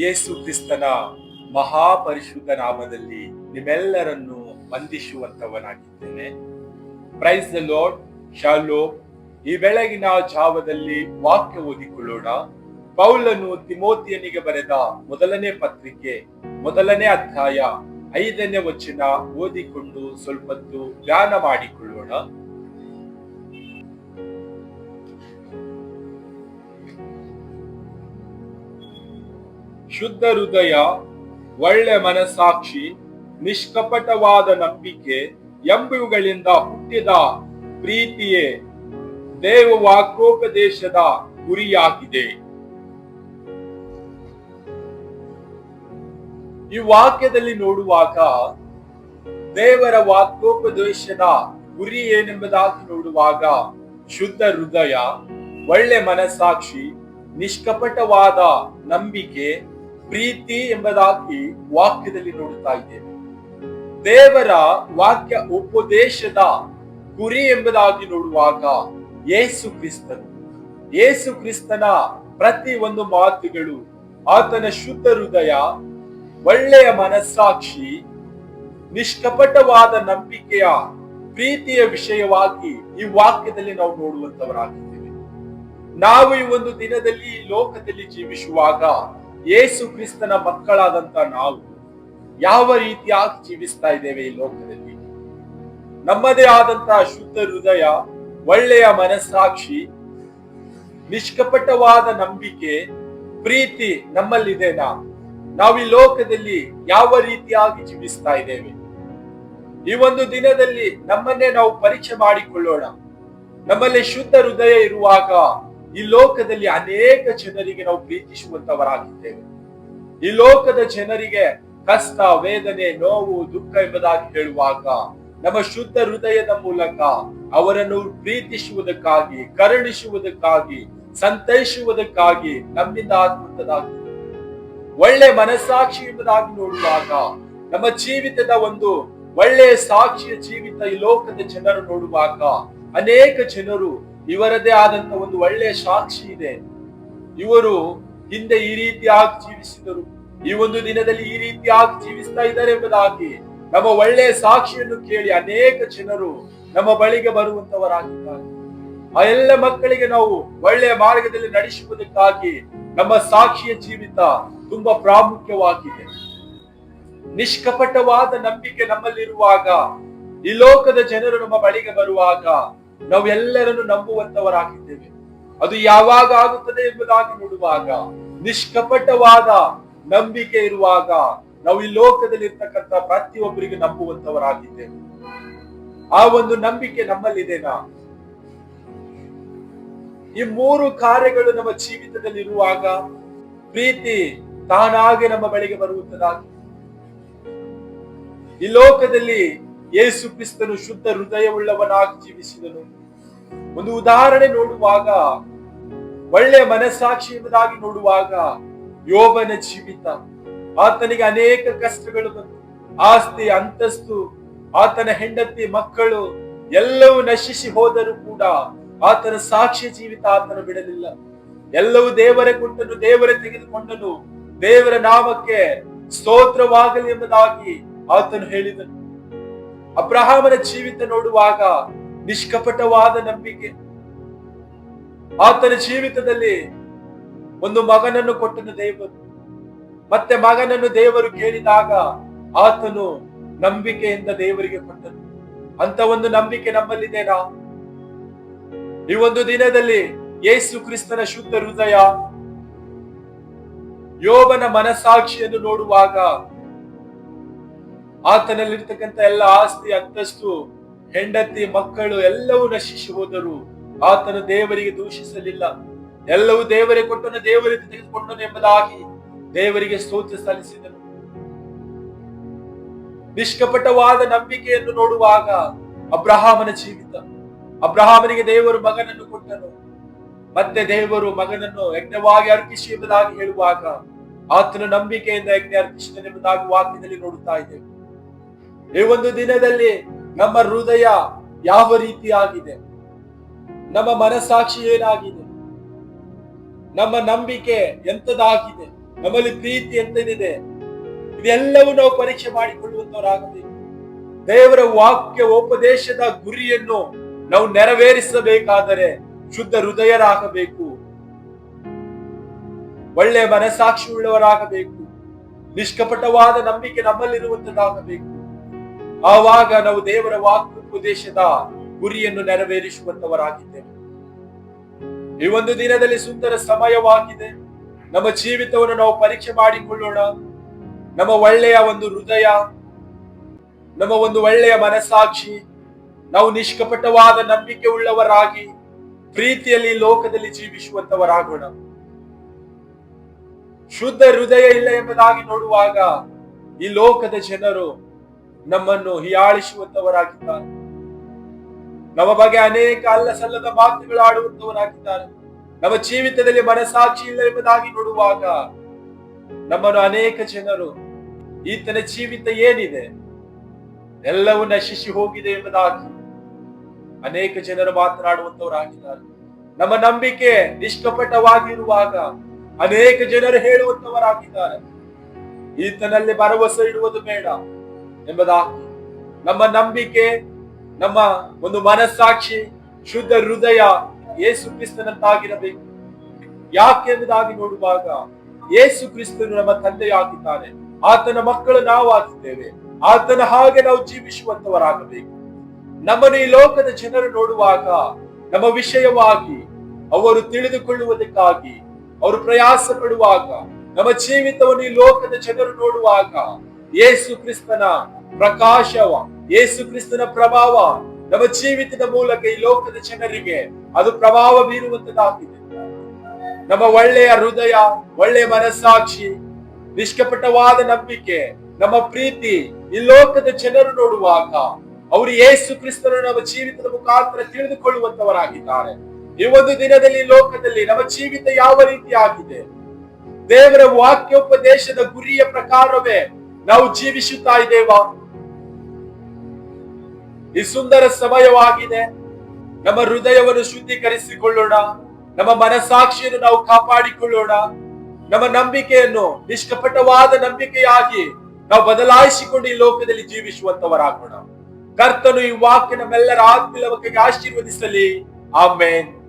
ಯೇಸು ಕ್ರಿಸ್ತನ ಮಹಾಪರಿಶುದ್ಧ ನಾಮದಲ್ಲಿ ನಿಮ್ಮೆಲ್ಲರನ್ನು ವಂದಿಸುವಂತವನಾಗಿದ್ದೇನೆ ಪ್ರೈಸ್ ದ ಲಾರ್ಡ್ ಶಾಲೋ ಈ ಬೆಳಗಿನ ಜಾವದಲ್ಲಿ ವಾಕ್ಯ ಓದಿಕೊಳ್ಳೋಣ. ಪೌಲನು ತಿಮೋತಿಯನಿಗೆ ಬರೆದ ಮೊದಲನೇ ಪತ್ರಿಕೆ, ಮೊದಲನೇ ಅಧ್ಯಾಯ ಐದನೇ ವಚನ ಓದಿಕೊಂಡು ಸ್ವಲ್ಪತ್ತು ಧ್ಯಾನ ಮಾಡಿಕೊಳ್ಳೋಣ. ಶುದ್ಧ ಹೃದಯ, ಒಳ್ಳೆ ಮನಸ್ಸಾಕ್ಷಿ, ನಿಷ್ಕಪಟವಾದ ನಂಬಿಕೆ ಎಂಬುವುಗಳಿಂದ ಹುಟ್ಟಿದ ಪ್ರೀತಿಯೇ ದೇವ ವಾಕ್ಯೋಪದೇಶದ ಗುರಿಯಾಗಿದೆ. ಈ ವಾಕ್ಯದಲ್ಲಿ ನೋಡುವಾಗ ದೇವರ ವಾಕ್ಯೋಪದೇಶದ ಗುರಿ ಏನೆಂಬುದಾಗಿ ನೋಡುವಾಗ ಶುದ್ಧ ಹೃದಯ, ಒಳ್ಳೆ ಮನಸ್ಸಾಕ್ಷಿ, ನಿಷ್ಕಪಟವಾದ ನಂಬಿಕೆ ಪ್ರೀತಿ ಎಂಬುದಾಗಿ ವಾಕ್ಯದಲ್ಲಿ ನೋಡುತ್ತಾ ಇದ್ದೇವೆ. ದೇವರ ವಾಕ್ಯ ಉಪದೇಶದ ಗುರಿ ಎಂಬುದಾಗಿ ನೋಡುವಾಗ ಯೇಸು ಕ್ರಿಸ್ತನು. ಯೇಸು ಕ್ರಿಸ್ತನ ಪ್ರತಿ ಒಂದು ಮಾತುಗಳು ಆತನ ಶುದ್ಧ ಹೃದಯ, ಒಳ್ಳೆಯ ಮನಸ್ಸಾಕ್ಷಿ, ನಿಷ್ಕಪಟವಾದ ನಂಬಿಕೆಯ ಪ್ರೀತಿಯ ವಿಷಯವಾಗಿ ಈ ವಾಕ್ಯದಲ್ಲಿ ನಾವು ನೋಡುವಂತವರಾಗಿದ್ದೇವೆ. ನಾವು ಈ ಒಂದು ದಿನದಲ್ಲಿ ಲೋಕದಲ್ಲಿ ಜೀವಿಸುವಾಗ ಯೇಸು ಕ್ರಿಸ್ತನ ಮಕ್ಕಳಾದಂತ ನಾವು ಯಾವ ರೀತಿಯಾಗಿ ಜೀವಿಸ್ತಾ ಇದ್ದೇವೆ ಈ ಲೋಕದಲ್ಲಿ? ನಮ್ಮದೇ ಆದಂತಹ ಶುದ್ಧ ಹೃದಯ, ಒಳ್ಳೆಯ ಮನಸ್ಸಾಕ್ಷಿ, ನಿಷ್ಕಪಟವಾದ ನಂಬಿಕೆ, ಪ್ರೀತಿ ನಮ್ಮಲ್ಲಿದೆನಾ ನಾವು ಈ ಲೋಕದಲ್ಲಿ ಯಾವ ರೀತಿಯಾಗಿ ಜೀವಿಸ್ತಾ ಇದ್ದೇವೆ? ಈ ಒಂದು ದಿನದಲ್ಲಿ ನಮ್ಮನ್ನೇ ನಾವು ಪರೀಕ್ಷೆ ಮಾಡಿಕೊಳ್ಳೋಣ. ನಮ್ಮಲ್ಲಿ ಶುದ್ಧ ಹೃದಯ ಇರುವಾಗ ಈ ಲೋಕದಲ್ಲಿ ಅನೇಕ ಜನರಿಗೆ ನಾವು ಪ್ರೀತಿಸುವಂತವರಾಗಿದ್ದೇವೆ. ಈ ಲೋಕದ ಜನರಿಗೆ ಕಷ್ಟ, ವೇದನೆ, ನೋವು, ದುಃಖ ಎಂಬುದಾಗಿ ಹೇಳುವಾಗ, ನಮ್ಮ ಶುದ್ಧ ಹೃದಯದ ಮೂಲಕ ಅವರನ್ನು ಪ್ರೀತಿಸುವುದಕ್ಕಾಗಿ, ಕರುಣಿಸುವುದಕ್ಕಾಗಿ, ಸಂತೈಸುವುದಕ್ಕಾಗಿ ನಮ್ಮಿಂದ ಆಗುವಂತದಾಗಿ ಒಳ್ಳೆ ಮನಸ್ಸಾಕ್ಷಿ ಎಂಬುದಾಗಿ ನೋಡುವಾಗ, ನಮ್ಮ ಜೀವಿತದ ಒಂದು ಒಳ್ಳೆಯ ಸಾಕ್ಷಿಯ ಜೀವಿತ ಈ ಲೋಕದ ಜನರು ನೋಡುವಾಗ, ಅನೇಕ ಜನರು ಇವರದೇ ಆದಂತ ಒಂದು ಒಳ್ಳೆಯ ಸಾಕ್ಷಿ ಇದೆ. ಇವರು ಹಿಂದೆ ಈ ರೀತಿಯಾಗಿ ಜೀವಿಸಿದರು. ಈ ಒಂದು ದಿನದಲ್ಲಿ ಈ ರೀತಿಯಾಗಿ ಜೀವಿಸ್ತಾ ಇದ್ದಾರೆ ಎಂಬುದಾಗಿ ನಮ್ಮ ಒಳ್ಳೆಯ ಸಾಕ್ಷಿಯನ್ನು ಕೇಳಿ ಅನೇಕ ಜನರು ನಮ್ಮ ಬಳಿಗೆ ಬರುವಂತವರಾಗಿದ್ದಾರೆ. ಆ ಎಲ್ಲ ಮಕ್ಕಳಿಗೆ ನಾವು ಒಳ್ಳೆಯ ಮಾರ್ಗದಲ್ಲಿ ನಡೆಸುವುದಕ್ಕಾಗಿ ನಮ್ಮ ಸಾಕ್ಷಿಯ ಜೀವಿತ ತುಂಬಾ ಪ್ರಾಮುಖ್ಯವಾಗಿದೆ. ನಿಷ್ಕಪಟವಾದ ನಂಬಿಕೆ ನಮ್ಮಲ್ಲಿರುವಾಗ, ಈ ಲೋಕದ ಜನರು ನಮ್ಮ ಬಳಿಗೆ ಬರುವಾಗ ನಾವು ಎಲ್ಲರನ್ನು ನಂಬುವಂತವರಾಗಿದ್ದೇವೆ. ಅದು ಯಾವಾಗ ಆಗುತ್ತದೆ ಎಂಬುದಾಗಿ ನೋಡುವಾಗ, ನಿಷ್ಕಪಟವಾದ ನಂಬಿಕೆ ಇರುವಾಗ ನಾವು ಈ ಲೋಕದಲ್ಲಿ ಇರ್ತಕ್ಕಂಥ ಪ್ರತಿಯೊಬ್ಬರಿಗೆ ನಂಬುವಂತವರಾಗಿದ್ದೇವೆ. ಆ ಒಂದು ನಂಬಿಕೆ ನಮ್ಮಲ್ಲಿದೆನಾ ಈ ಮೂರು ಕಾರ್ಯಗಳು ನಮ್ಮ ಜೀವಿತದಲ್ಲಿ ಇರುವಾಗ ಪ್ರೀತಿ ತಾನಾಗೆ ನಮ್ಮ ಬಳಿಗೆ ಬರುವಂತದಾಗಿ. ಈ ಲೋಕದಲ್ಲಿ ಯೇಸು ಕ್ರಿಸ್ತನು ಶುದ್ಧ ಹೃದಯವುಳ್ಳವನಾಗಿ ಜೀವಿಸಿದನು. ಒಂದು ಉದಾಹರಣೆ ನೋಡುವಾಗ ಒಳ್ಳೆಯ ಮನಸ್ಸಾಕ್ಷಿ ಎಂಬುದಾಗಿ ನೋಡುವಾಗ ಯೋಬನ ಜೀವಿತ. ಆತನಿಗೆ ಅನೇಕ ಕಷ್ಟಗಳು ಬಂತು. ಆಸ್ತಿ, ಅಂತಸ್ತು, ಆತನ ಹೆಂಡತಿ, ಮಕ್ಕಳು ಎಲ್ಲವೂ ನಶಿಸಿ ಹೋದರೂ ಕೂಡ ಆತನ ಸಾಕ್ಷಿ ಜೀವಿತ ಆತನ ಬಿಡಲಿಲ್ಲ. ಎಲ್ಲವೂ ದೇವರೇ ಕೊಟ್ಟನು ದೇವರೇ ತೆಗೆದುಕೊಂಡನು. ದೇವರ ನಾಮಕ್ಕೆ ಸ್ತೋತ್ರವಾಗಲಿ ಎಂಬುದಾಗಿ ಆತನು ಹೇಳಿದನು. ಅಬ್ರಹಾಮನ ಜೀವಿತ ನೋಡುವಾಗ ನಿಷ್ಕಪಟವಾದ ನಂಬಿಕೆ. ಆತನ ಜೀವಿತದಲ್ಲಿ ಒಂದು ಮಗನನ್ನು ಕೊಟ್ಟನು ದೇವರು. ಮತ್ತೆ ಮಗನನ್ನು ದೇವರು ಕೇಳಿದಾಗ ಆತನು ನಂಬಿಕೆಯಿಂದ ದೇವರಿಗೆ ಕೊಟ್ಟನು. ಅಂತ ಒಂದು ನಂಬಿಕೆ ನಮ್ಮಲ್ಲಿದೆನಾ ಈ ಒಂದು ದಿನದಲ್ಲಿ ಯೇಸು ಕ್ರಿಸ್ತನ ಶುದ್ಧ ಹೃದಯ ಯೋಬನ ಮನಸ್ಸಾಕ್ಷಿಯನ್ನು ನೋಡುವಾಗ ಆತನಲ್ಲಿರ್ತಕ್ಕಂಥ ಎಲ್ಲ ಆಸ್ತಿ, ಅಂತಸ್ತು, ಹೆಂಡತಿ, ಮಕ್ಕಳು, ಎಲ್ಲವೂ ನಶಿಸಿ ಹೋದರು. ಆತನು ದೇವರಿಗೆ ದೂಷಿಸಲಿಲ್ಲ. ಎಲ್ಲವೂ ದೇವರೇ ಕೊಟ್ಟನು ದೇವರಿಗೆ ತೆಗೆದುಕೊಂಡನು ಎಂಬುದಾಗಿ ದೇವರಿಗೆ ಸ್ತೋತ್ರ ಸಲ್ಲಿಸಿದನು. ನಿಷ್ಕಪಟವಾದ ನಂಬಿಕೆಯನ್ನು ನೋಡುವಾಗ ಅಬ್ರಹಾಮನ ಜೀವಿತ. ಅಬ್ರಹಾಮನಿಗೆ ದೇವರು ಮಗನನ್ನು ಕೊಟ್ಟನು. ಮತ್ತೆ ದೇವರು ಮಗನನ್ನು ಯಜ್ಞವಾಗಿ ಅರ್ಪಿಸಿ ಎಂಬುದಾಗಿ ಹೇಳುವಾಗ ಆತನ ನಂಬಿಕೆಯಿಂದ ಯಜ್ಞ ಅರ್ಪಿಸಿದನೆಂಬುದಾಗಿ ವಾಕ್ಯದಲ್ಲಿ ನೋಡುತ್ತಾ ಇದ್ದೇವೆ. ಈ ಒಂದು ದಿನದಲ್ಲಿ ನಮ್ಮ ಹೃದಯ ಯಾವ ರೀತಿ ಆಗಿದೆ ನಮ್ಮ ಮನಸ್ಸಾಕ್ಷಿ ಏನಾಗಿದೆ? ನಮ್ಮ ನಂಬಿಕೆ ಎಂತದಾಗಿದೆ ನಮ್ಮಲ್ಲಿ ಪ್ರೀತಿ ಎಂತದಿದೆ ಇದೆಲ್ಲವೂ ನಾವು ಪರೀಕ್ಷೆ ಮಾಡಿಕೊಳ್ಳುವಂತವರಾಗಬೇಕು ದೇವರ ವಾಕ್ಯ ಉಪದೇಶದ ಗುರಿಯನ್ನು ನಾವು ನೆರವೇರಿಸಬೇಕಾದರೆ ಶುದ್ಧ ಹೃದಯರಾಗಬೇಕು. ಒಳ್ಳೆ ಮನಸ್ಸಾಕ್ಷಿ ಉಳ್ಳವರಾಗಬೇಕು ನಿಷ್ಕಪಟವಾದ ನಂಬಿಕೆ ನಮ್ಮಲ್ಲಿರುವಂತದ್ದಾಗಬೇಕು ಆವಾಗ ನಾವು ದೇವರ ವಾಕ್ಯೋಪದೇಶದ ಗುರಿಯನ್ನು ನೆರವೇರಿಸುವಂತವರಾಗಿದ್ದೇವೆ. ಈ ಒಂದು ದಿನದಲ್ಲಿ ಸುಂದರ ಸಮಯವಾಗಿದೆ. ನಮ್ಮ ಜೀವಿತವನ್ನು ನಾವು ಪರೀಕ್ಷೆ ಮಾಡಿಕೊಳ್ಳೋಣ. ನಮ್ಮ ಒಳ್ಳೆಯ ಒಂದು ಹೃದಯ, ನಮ್ಮ ಒಂದು ಒಳ್ಳೆಯ ಮನಸ್ಸಾಕ್ಷಿ, ನಾವು ನಿಷ್ಕಪಟವಾದ ನಂಬಿಕೆ ಉಳ್ಳವರಾಗಿ ಪ್ರೀತಿಯಲ್ಲಿ ಲೋಕದಲ್ಲಿ ಜೀವಿಸುವಂತವರಾಗೋಣ. ಶುದ್ಧ ಹೃದಯ ಇಲ್ಲ ಎಂಬುದಾಗಿ ನೋಡುವಾಗ ಈ ಲೋಕದ ಜನರು ನಮ್ಮನ್ನು ಹಿಯಾಳಿಸುವಂತವರಾಗಿದ್ದಾರೆ. ನಮ್ಮ ಬಗ್ಗೆ ಅನೇಕ ಅಲ್ಲ ಸಲ್ಲದ ಮಾತುಗಳು ಆಡುವಂತವರಾಗಿದ್ದಾರೆ ನಮ್ಮ ಜೀವಿತದಲ್ಲಿ ಮನಸ್ಸಾಕ್ಷಿ ಇಲ್ಲ ಎಂಬುದಾಗಿ ನೋಡುವಾಗ ನಮ್ಮನ್ನು ಅನೇಕ ಜನರು, ಈತನ ಜೀವಿತ ಏನಿದೆ, ಎಲ್ಲವೂ ನಶಿಸಿ ಹೋಗಿದೆ ಎಂಬುದಾಗಿ ಅನೇಕ ಜನರು ಮಾತನಾಡುವಂತವರಾಗಿದ್ದಾರೆ. ನಮ್ಮ ನಂಬಿಕೆ ನಿಷ್ಕಪಟವಾಗಿರುವಾಗ ಅನೇಕ ಜನರು ಹೇಳುವಂತವರಾಗಿದ್ದಾರೆ. ಈತನಲ್ಲಿ ಭರವಸೆ ಇಡುವುದು ಬೇಡ. ಎಂಬುದಾಗಿ ನಮ್ಮ ನಂಬಿಕೆ, ನಮ್ಮ ಒಂದು ಮನಸ್ಸಾಕ್ಷಿ, ಶುದ್ಧ ಹೃದಯ ಯೇಸು ಕ್ರಿಸ್ತನಂತಾಗಿರಬೇಕು. ಯಾಕೆ ಎಂಬುದಾಗಿ ನೋಡುವಾಗ, ಯೇಸು ಕ್ರಿಸ್ತನು ನಮ್ಮ ತಂದೆಯಾಗಿದ್ದಾನೆ. ಆತನ ಮಕ್ಕಳು ನಾವು ಆತನ ಹಾಗೆ ನಾವು ಜೀವಿಸುವಂತವರಾಗಬೇಕು. ನಮ್ಮನ್ನು ಈ ಲೋಕದ ಜನರು ನೋಡುವಾಗ, ನಮ್ಮ ವಿಷಯವಾಗಿ, ಅವರು ತಿಳಿದುಕೊಳ್ಳುವುದಕ್ಕಾಗಿ, ಅವರು ಪ್ರಯಾಸ ಪಡುವಾಗ ನಮ್ಮ ಜೀವಿತವನ್ನು ಈ ಲೋಕದ ಜನರು ನೋಡುವಾಗ ಯೇಸು ಕ್ರಿಸ್ತನ ಪ್ರಕಾಶವ, ಯೇಸು ಕ್ರಿಸ್ತನ ಪ್ರಭಾವ ನಮ್ಮ ಜೀವಿತದ ಮೂಲಕ ಈ ಲೋಕದ ಜನರಿಗೆ ಅದು ಪ್ರಭಾವ ಬೀರುವಂತದ್ದಾಗಿದೆ ನಮ್ಮ ಒಳ್ಳೆಯ ಹೃದಯ, ಒಳ್ಳೆಯ ಮನಸ್ಸಾಕ್ಷಿ, ನಿಷ್ಕಪಟವಾದ ನಂಬಿಕೆ, ನಮ್ಮ ಪ್ರೀತಿ ಈ ಲೋಕದ ಜನರು ನೋಡುವಾಗ ಅವರು ಯೇಸು ಕ್ರಿಸ್ತನು ನಮ್ಮ ಜೀವಿತದ ಮುಖಾಂತರ ತಿಳಿದುಕೊಳ್ಳುವಂತವರಾಗಿದ್ದಾರೆ. ಈ ಒಂದು ದಿನದಲ್ಲಿ ಲೋಕದಲ್ಲಿ ನಮ್ಮ ಜೀವಿತ ಯಾವ ರೀತಿ ಆಗಿದೆ ದೇವರ ವಾಕ್ಯೋಪದೇಶದ ಗುರಿಯ ಪ್ರಕಾರವೇ ನಾವು ಜೀವಿಸುತ್ತಾ ಇದ್ದೇವಾ? ಈ ಸುಂದರ ಸಮಯವಾಗಿದೆ. ನಮ್ಮ ಹೃದಯವನ್ನು ಶುದ್ಧೀಕರಿಸಿಕೊಳ್ಳೋಣ. ನಮ್ಮ ಮನಸಾಕ್ಷಿಯನ್ನು ನಾವು ಕಾಪಾಡಿಕೊಳ್ಳೋಣ. ನಮ್ಮ ನಂಬಿಕೆಯನ್ನು, ನಿಷ್ಕಪಟವಾದ ನಂಬಿಕೆಯಾಗಿ ನಾವು ಬದಲಾಯಿಸಿಕೊಂಡು ಈ ಲೋಕದಲ್ಲಿ ಜೀವಿಸುವಂತವರಾಗೋಣ. ಕರ್ತನು ಈ ವಾಕ್ಯ ನಮ್ಮೆಲ್ಲರ ಆತ್ಮೀಯ ಆಶೀರ್ವದಿಸಲಿ. ಆಮೇನ್.